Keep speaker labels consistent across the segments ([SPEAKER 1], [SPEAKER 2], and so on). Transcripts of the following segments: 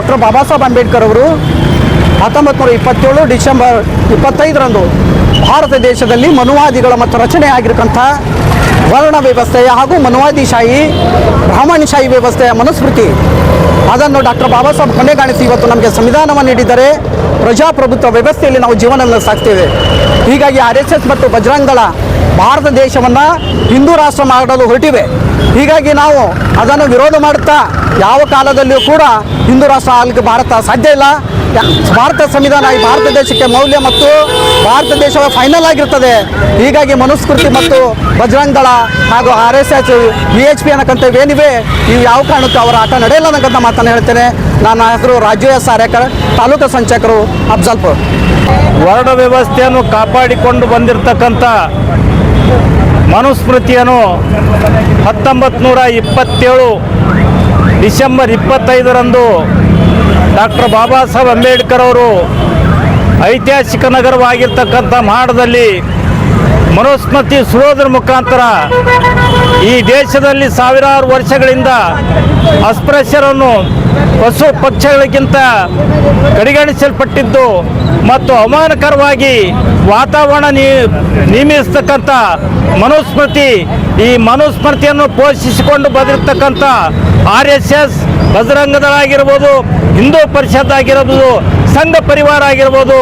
[SPEAKER 1] Doctor Baba Saheb Ambedkar ಅವರು ಹತ್ತೊಂಬತ್ತು ನೂರ ಇಪ್ಪತ್ತೇಳು ಡಿಸೆಂಬರ್ ಇಪ್ಪತ್ತೈದರಂದು ಭಾರತ ದೇಶದಲ್ಲಿ ಮನುವಾದಿಗಳ ಮತ್ತು ರಚನೆ ಆಗಿರತಕ್ಕಂಥ ವರ್ಣ ವ್ಯವಸ್ಥೆಯ ಹಾಗೂ ಮನುವಾದಿಶಾಹಿ ಬ್ರಾಹ್ಮಣಶಾಹಿ ವ್ಯವಸ್ಥೆಯ ಮನುಸ್ಮೃತಿ. ಅದನ್ನು ಡಾಕ್ಟರ್ ಬಾಬಾ ಸಾಹೇಬ್ ಕೊನೆಗಾಣಿಸಿ ಇವತ್ತು ನಮಗೆ ಸಂವಿಧಾನವನ್ನು ನೀಡಿದರೆ ಪ್ರಜಾಪ್ರಭುತ್ವ ವ್ಯವಸ್ಥೆಯಲ್ಲಿ ನಾವು ಜೀವನವನ್ನು ಸಾಕ್ತೇವೆ. ಹೀಗಾಗಿ ಆರ್ ಎಸ್ ಎಸ್ ಮತ್ತು ಬಜರಂಗಳ ಭಾರತ ದೇಶವನ್ನು ಹಿಂದೂ ರಾಷ್ಟ್ರ ಮಾಡಲು ಹೊರಟಿವೆ. ಹೀಗಾಗಿ ನಾವು ಅದನ್ನು ವಿರೋಧ ಮಾಡುತ್ತಾ ಯಾವ ಕಾಲದಲ್ಲಿಯೂ ಕೂಡ ಹಿಂದೂ ರಾಷ್ಟ್ರ ಆಗಲಿಕ್ಕೆ ಭಾರತ ಸಾಧ್ಯ ಇಲ್ಲ. ಭಾರತ ಸಂವಿಧಾನ ಈ ಭಾರತ ದೇಶಕ್ಕೆ ಮೌಲ್ಯ ಮತ್ತು ಭಾರತ ದೇಶ ಫೈನಲ್ ಆಗಿರ್ತದೆ. ಹೀಗಾಗಿ ಮನುಸ್ಮೃತಿ ಮತ್ತು ಬಜರಂಗ್ ದಳ ಹಾಗೂ R S S B H P ಅನ್ನಕ್ಕಂಥವೇನಿವೆ ಇವು ಯಾವ ಕಾರಣಕ್ಕೂ ಅವರ ಆಟ ನಡೆಯಲ್ಲ ಅನ್ನಕ್ಕಂಥ ಮಾತನ್ನು ಹೇಳ್ತೇನೆ. ನನ್ನ ಹೆಸರು ರಾಜು ಎಸ್ ತಾಲೂಕು ಸಂಚಕರು ಅಫ್ಜಲ್ಪುರ್.
[SPEAKER 2] ವರ್ಣ ವ್ಯವಸ್ಥೆಯನ್ನು ಕಾಪಾಡಿಕೊಂಡು ಬಂದಿರತಕ್ಕಂಥ ಮನುಸ್ಮೃತಿಯನ್ನು ಹತ್ತೊಂಬತ್ತು ನೂರ ಇಪ್ಪತ್ತೇಳು ಡಿಸೆಂಬರ್ ಇಪ್ಪತ್ತೈದರಂದು ಡಾಕ್ಟರ್ ಬಾಬಾ ಸಾಹೇಬ್ ಅಂಬೇಡ್ಕರ್ ಅವರು ಐತಿಹಾಸಿಕ ನಗರವಾಗಿರ್ತಕ್ಕಂಥ ಮಾಡದಲ್ಲಿ ಮನುಸ್ಮೃತಿ ಸುರೋದ್ರ ಮುಖಾಂತರ ಈ ದೇಶದಲ್ಲಿ ಸಾವಿರಾರು ವರ್ಷಗಳಿಂದ ಅಸ್ಪೃಶ್ಯರನ್ನು ಪಶು ಪಕ್ಷಗಳಿಗಿಂತ ಕಡೆಗಣಿಸಲ್ಪಟ್ಟಿದ್ದು ಮತ್ತು ಅವಮಾನಕರವಾಗಿ ವಾತಾವರಣ ನೇಮಿಸ್ತಕ್ಕಂಥ ಮನುಸ್ಮೃತಿ, ಈ ಮನುಸ್ಮೃತಿಯನ್ನು ಪೋಷಿಸಿಕೊಂಡು ಬಂದಿರತಕ್ಕಂಥ ಆರ್ ಎಸ್ ಎಸ್ ಬಜರಂಗದಳಾಗಿರ್ಬೋದು, ಹಿಂದೂ ಪರಿಷತ್ ಆಗಿರ್ಬೋದು, ಸಂಘ ಪರಿವಾರ ಆಗಿರ್ಬೋದು,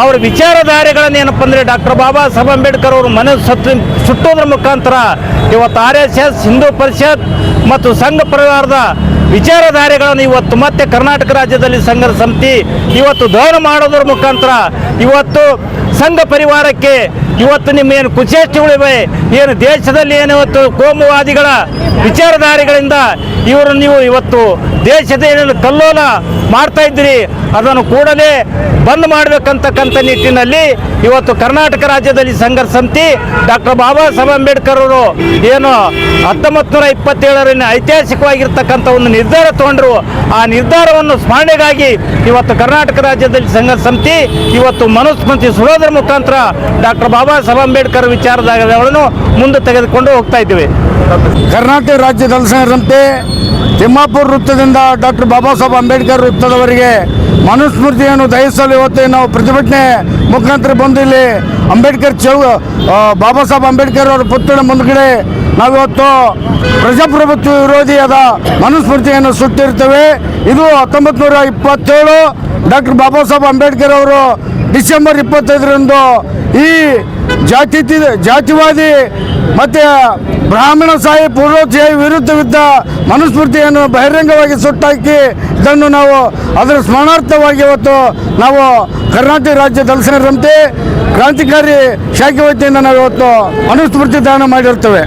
[SPEAKER 2] ಅವರ ವಿಚಾರಧಾರೆಗಳನ್ನು ಏನಪ್ಪ ಅಂದರೆ ಡಾಕ್ಟರ್ ಬಾಬಾ ಸಾಹೇಬ್ ಅಂಬೇಡ್ಕರ್ ಅವರು ಮನೆ ಸತ್ತು ಸುಟ್ಟೋದ್ರ ಮುಖಾಂತರ ಇವತ್ತು R S S, Hindu Parishad ಮತ್ತು ಸಂಘ ಪರಿವಾರದ ವಿಚಾರಧಾರೆಗಳನ್ನು ಇವತ್ತು ಮತ್ತೆ ಕರ್ನಾಟಕ ರಾಜ್ಯದಲ್ಲಿ ಸಂಘದ ಸಮಿತಿ ಇವತ್ತು ದಹನ ಮಾಡೋದ್ರ ಮುಖಾಂತರ ಇವತ್ತು ಸಂಘ ಪರಿವಾರಕ್ಕೆ ಇವತ್ತು ನಿಮ್ಮ ಏನು ಕುಚೇಷ್ಟಗಳಿವೆ ಏನು ದೇಶದಲ್ಲಿ ಏನು ಇವತ್ತು ಕೋಮುವಾದಿಗಳ ವಿಚಾರಧಾರಿಗಳಿಂದ ಇವರು ನೀವು ಇವತ್ತು ದೇಶದ ಏನೇನು ಕಲ್ಲೋಲ ಮಾಡ್ತಾ ಇದ್ದೀರಿ, ಅದನ್ನು ಕೂಡಲೇ ಬಂದ್ ಮಾಡಬೇಕಂತಕ್ಕಂಥ ನಿಟ್ಟಿನಲ್ಲಿ ಇವತ್ತು ಕರ್ನಾಟಕ ರಾಜ್ಯದಲ್ಲಿ ಸಂಘರ್ಷ ಸಮಿತಿ ಡಾಕ್ಟರ್ ಬಾಬಾ ಸಾಹೇಬ್ ಅಂಬೇಡ್ಕರ್ ಅವರು ಏನು ಹತ್ತೊಂಬತ್ತು ನೂರ ಇಪ್ಪತ್ತೇಳರಲ್ಲಿ ಐತಿಹಾಸಿಕವಾಗಿರ್ತಕ್ಕಂಥ ಒಂದು ನಿರ್ಧಾರ ತಗೊಂಡ್ರು. ಆ ನಿರ್ಧಾರವನ್ನು ಸ್ಮರಣೆಗಾಗಿ ಇವತ್ತು ಕರ್ನಾಟಕ ರಾಜ್ಯದಲ್ಲಿ ಸಂಘರ್ಷ ಸಮಿತಿ ಇವತ್ತು ಮನುಸ್ಮೃತಿ ಸುಡೋದ್ರ ಮುಖಾಂತರ ಡಾಕ್ಟರ್ ಬಾಬಾ ಸಾಹೇಬ್ ಅಂಬೇಡ್ಕರ್ ವಿಚಾರಧಾರೆಗಳನ್ನು ಮುಂದೆ ತೆಗೆದುಕೊಂಡು ಹೋಗ್ತಾ ಇದ್ದೀವಿ.
[SPEAKER 3] ಕರ್ನಾಟಕ ರಾಜ್ಯ ಸಂಸ್ಥೆ ತಿಮ್ಮಾಪುರ ವೃತ್ತದಿಂದ ಡಾಕ್ಟರ್ ಬಾಬಾ ಸಾಹೇಬ್ ಅಂಬೇಡ್ಕರ್ ವೃತ್ತದವರಿಗೆ ಮನುಸ್ಮೃತಿಯನ್ನು ದಯಿಸಲು ಇವತ್ತು ನಾವು ಪ್ರತಿಭಟನೆ ಮುಖಾಂತರ ಬಂದು ಇಲ್ಲಿ ಅಂಬೇಡ್ಕರ್ ಚೌ ಬಾಬಾ ಸಾಹೇಬ್ ಅಂಬೇಡ್ಕರ್ ಅವರ ಪುತ್ಥಳ ಮುಂದ್ಗಡೆ ನಾವಿವತ್ತು ಪ್ರಜಾಪ್ರಭುತ್ವ ವಿರೋಧಿಯಾದ ಮನುಸ್ಮೃತಿಯನ್ನು ಸುಟ್ಟಿರ್ತೇವೆ. ಇದು ಹತ್ತೊಂಬತ್ತು ನೂರ ಇಪ್ಪತ್ತೇಳು ಡಾಕ್ಟರ್ ಬಾಬಾ ಸಾಹೇಬ್ ಅಂಬೇಡ್ಕರ್ ಅವರು ಡಿಸೆಂಬರ್ ಇಪ್ಪತ್ತೈದರಂದು ಈ ಜಾತಿ ಜಾತಿವಾದಿ ಮತ್ತೆ ಬ್ರಾಹ್ಮಣ ಸಾಹಿ ಪೂರ್ವೋಧ್ಯಾಯ ವಿರುದ್ಧವಿದ್ದ ಮನುಸ್ಮೃತಿಯನ್ನು ಬಹಿರಂಗವಾಗಿ ಸುಟ್ಟಾಕಿ ಇದನ್ನು ನಾವು ಅದರ ಸ್ಮರಣಾರ್ಥವಾಗಿ ಇವತ್ತು ನಾವು ಕರ್ನಾಟಕ ರಾಜ್ಯ ದಲಸನರಂತೆ ಕ್ರಾಂತಿಕಾರಿ ಶಾಖೆ ವತಿಯಿಂದ ನಾವು ಇವತ್ತು ಮನುಸ್ಮೃತಿ ದಾನ ಮಾಡಿರ್ತೇವೆ.